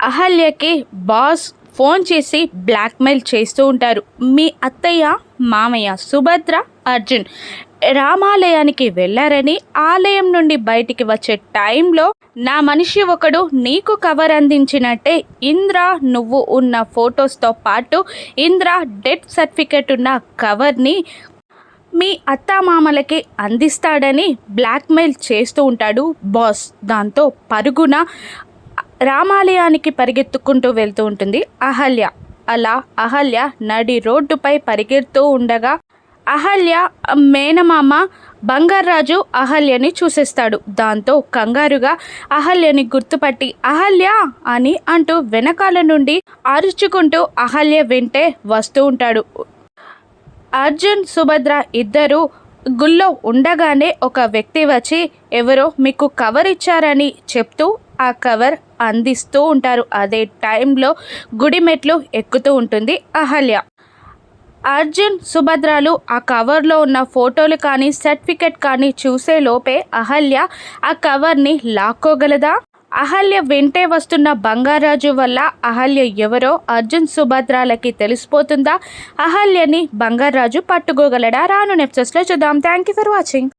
అహల్యకి boss phone చేసి blackmail చేస్తూ ఉంటారు. మీ అత్తయ్య మామయ్య సుభద్ర అర్జున్ రామాలయానికి వెళ్ళారని ఆలయం నుండి బయటికి వచ్చే టైంలో నా మనిషి ఒకడు నీకు కవర్ అందించినట్టే ఇంద్ర నువ్వు ఉన్న ఫొటోస్తో పాటు ఇంద్ర డెత్ సర్టిఫికెట్ ఉన్న కవర్ని మీ అత్తామామలకి అందిస్తాడని బ్లాక్మెయిల్ చేస్తూ ఉంటాడు బాస్. దాంతో పరుగున రామాలయానికి పరిగెత్తుకుంటూ వెళ్తూ ఉంటుంది. అహల్య అలా అహల్య నడి రోడ్డుపై పరిగెడుతూ ఉండగా అహల్య మేనమామ బంగారాజు అహల్యని చూసేస్తాడు. దాంతో కంగారుగా అహల్యని గుర్తుపట్టి అహల్య! అని అంటూ వెనకాల నుండి అరుచుకుంటూ అహల్య వింటే వస్తూ ఉంటాడు. అర్జున్ సుభద్ర ఇద్దరు గుళ్ళో ఉండగానే ఒక వ్యక్తి వచ్చి ఎవరో మీకు కవర్ ఇచ్చారని చెప్తూ ఆ కవర్ అందిస్తూ ఉంటారు. అదే టైంలో గుడి మెట్లు ఎక్కుతూ ఉంటుంది. అహల్య. అర్జున్ సుభద్రాలు ఆ కవర్లో ఉన్న ఫోటోలు కానీ సర్టిఫికెట్ కానీ చూసే లోపే అహల్య ఆ కవర్ని లాక్కోగలదా? అహల్య వెంటే వస్తున్న బంగారాజు వల్ల అహల్య ఎవరో అర్జున్ సుభద్రాలకి తెలిసిపోతుందా? అహల్యని బంగారాజు పట్టుకోగలడా? రాను నెప్సెస్లో చూద్దాం. Thank you for watching